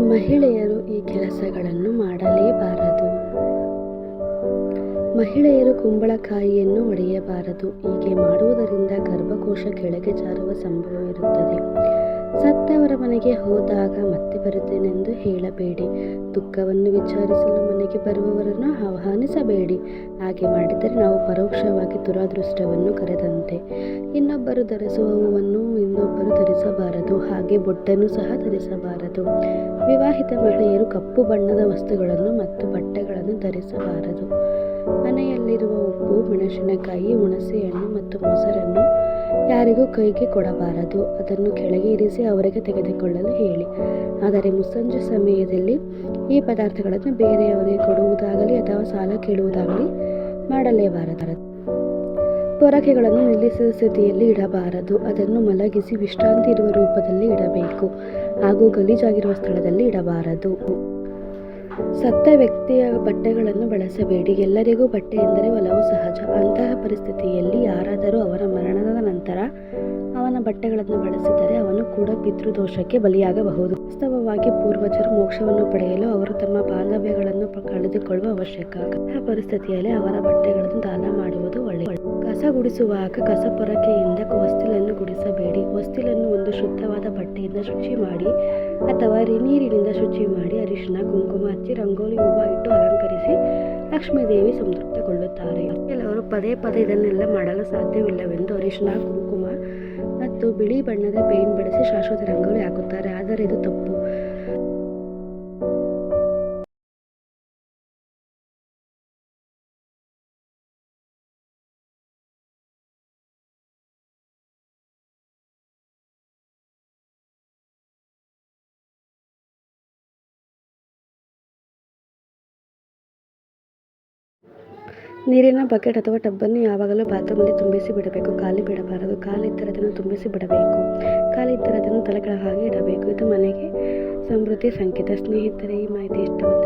ಮಹಿಳೆಯರು ಈ ಕೆಲಸಗಳನ್ನು ಮಾಡಲೇಬಾರದು. ಮಹಿಳೆಯರು ಕುಂಬಳಕಾಯಿಯನ್ನು ಒಡೆಯಬಾರದು. ಹೀಗೆ ಮಾಡುವುದರಿಂದ ಗರ್ಭಕೋಶ ಕೆಳಗೆ ಜಾರುವ ಸಂಭವವಿರುತ್ತದೆ ಸತ್ತವರ ಮನೆಗೆ ಹೋದಾಗ ಮತ್ತೆ ಬರುತ್ತೇನೆಂದು ಹೇಳಬೇಡಿ. ದುಃಖವನ್ನು ವಿಚಾರಿಸಲು ಮನೆಗೆ ಬರುವವರನ್ನು ಆಹ್ವಾನಿಸಬೇಡಿ. ಹಾಗೆ ಮಾಡಿದರೆ ನಾವು ಪರೋಕ್ಷವಾಗಿ ದುರಾದೃಷ್ಟವನ್ನು ಕರೆದಂತೆ. ಇನ್ನೊಬ್ಬರು ಧರಿಸುವ ಹೂವನ್ನು ಇನ್ನೊಬ್ಬರು ಧರಿಸಬಾರದು. ಹಾಗೆ ಬೊಟ್ಟನ್ನು ಸಹ ಧರಿಸಬಾರದು. ವಿವಾಹಿತ ಮಹಿಳೆಯರು ಕಪ್ಪು ಬಣ್ಣದ ವಸ್ತುಗಳನ್ನು ಮತ್ತು ಬಟ್ಟೆಗಳನ್ನು ಧರಿಸಬಾರದು. ಮನೆಯಲ್ಲಿರುವ ಉಪ್ಪು, ಮೆಣಸಿನಕಾಯಿ, ಹುಣಸೆಹಣ್ಣು ಮತ್ತು ಮೊಸರನ್ನು ಯಾರಿಗೂ ಕೈಗೆ ಕೊಡಬಾರದು. ಅದನ್ನು ಕೆಳಗೆ ಇರಿಸಿ ಅವರಿಗೆ ತೆಗೆದುಕೊಳ್ಳಲು ಹೇಳಿ. ಆದರೆ ಮುಸ್ಸಂಜೆ ಸಮಯದಲ್ಲಿ ಈ ಪದಾರ್ಥಗಳನ್ನು ಬೇರೆಯವರಿಗೆ ಕೊಡುವುದಾಗಲಿ ಅಥವಾ ಸಾಲ ಕೇಳುವುದಾಗಲಿ ಮಾಡಲೇಬಾರದು ಪೊರಕೆಗಳನ್ನು ನಿಲ್ಲಿಸಿದ ಸ್ಥಿತಿಯಲ್ಲಿ ಇಡಬಾರದು. ಅದನ್ನು ಮಲಗಿಸಿ ವಿಶ್ರಾಂತಿ ಇರುವ ರೂಪದಲ್ಲಿ ಇಡಬೇಕು. ಹಾಗೂ ಗಲೀಜಾಗಿರುವ ಸ್ಥಳದಲ್ಲಿ ಇಡಬಾರದು. ಸತ್ತ ವ್ಯಕ್ತಿಯ ಬಟ್ಟೆಗಳನ್ನು ಬಳಸಬೇಡಿ. ಎಲ್ಲರಿಗೂ ಬಟ್ಟೆ ಎಂದರೆ ಒಲವು, ಸಹಜ. ಅಂತಹ ಪರಿಸ್ಥಿತಿಯಲ್ಲಿ ಯಾರಾದರೂ ಅವರ ಮರಣದ ನಂತರ ಅವನ ಬಟ್ಟೆಗಳನ್ನು ಬಳಸಿದರೆ ಅವನು ಕೂಡ ಪಿತೃದೋಷಕ್ಕೆ ಬಲಿಯಾಗಬಹುದು. ವಾಸ್ತವವಾಗಿ ಪೂರ್ವಜರು ಮೋಕ್ಷವನ್ನು ಪಡೆಯಲು ಅವರು ತಮ್ಮ ಬಾಂಧವ್ಯಗಳನ್ನು ಕಳೆದುಕೊಳ್ಳುವ ಅವಶ್ಯಕ. ಅಂತಹ ಪರಿಸ್ಥಿತಿಯಲ್ಲಿ ಅವರ ಬಟ್ಟೆಗಳನ್ನು ದಾನ ಮಾಡುವುದು ಒಳ್ಳೆಯದು. ಕಸ ಗುಡಿಸುವಾಗ ಕಸ ಪೊರಕೆಯಿಂದ ಹೊಸ್ತಿಲನ್ನು ಗುಡಿಸಬೇಡಿ. ಹೊಸ್ತಿಲನ್ನು ಒಂದು ಶುದ್ಧವಾದ ಬಟ್ಟೆಯಿಂದ ಶುಚಿ ಮಾಡಿ ಅಥವಾ ನೀರಿನಿಂದ ಶುಚಿ ಮಾಡಿ ಅರಿಶಿನ ಕುಂಕುಮ ಹಚ್ಚಿ ರಂಗೋಲಿ, ಹೂವು ಇಟ್ಟು ಅಲಂಕರಿಸಿ ಲಕ್ಷ್ಮೀದೇವಿ ಸಂತೃಪ್ತಗೊಳ್ಳುತ್ತಾರೆ. ಕೆಲವರು ಪದೇ ಪದೇ ಇದನ್ನೆಲ್ಲ ಮಾಡಲು ಸಾಧ್ಯವಿಲ್ಲವೆಂದು ಅರಿಶಿನ ಕುಂಕುಮ ಮತ್ತು ಬಿಳಿ ಬಣ್ಣದ ಪೇಂಟ್ ಬಳಸಿ ಶಾಶ್ವತ ರಂಗೋಲಿ ಹಾಕುತ್ತಾರೆ. ಆದರೆ ಇದು ತಪ್ಪು. ನೀರಿನ ಬಕೆಟ್ ಅಥವಾ ಟಬ್ಬನ್ನು ಯಾವಾಗಲೂ ಬಾತ್ರೂಮಲ್ಲಿ ತುಂಬಿಸಿ ಬಿಡಬೇಕು. ಖಾಲಿ ಬಿಡಬಾರದು. ಖಾಲಿದ್ದರೆ ಅದನ್ನು ತುಂಬಿಸಿ ಬಿಡಬೇಕು. ಖಾಲಿ ಇದ್ದರೆ ಅದನ್ನು ತಲೆ ಹಾಗೆ ಇಡಬೇಕು. ಇದು ಮನೆಗೆ ಸಮೃದ್ಧಿ ಸಂಕೇತ. ಸ್ನೇಹಿತರೆ, ಈ ಮಾಹಿತಿ ಇಷ್ಟವಾದಲ್ಲಿ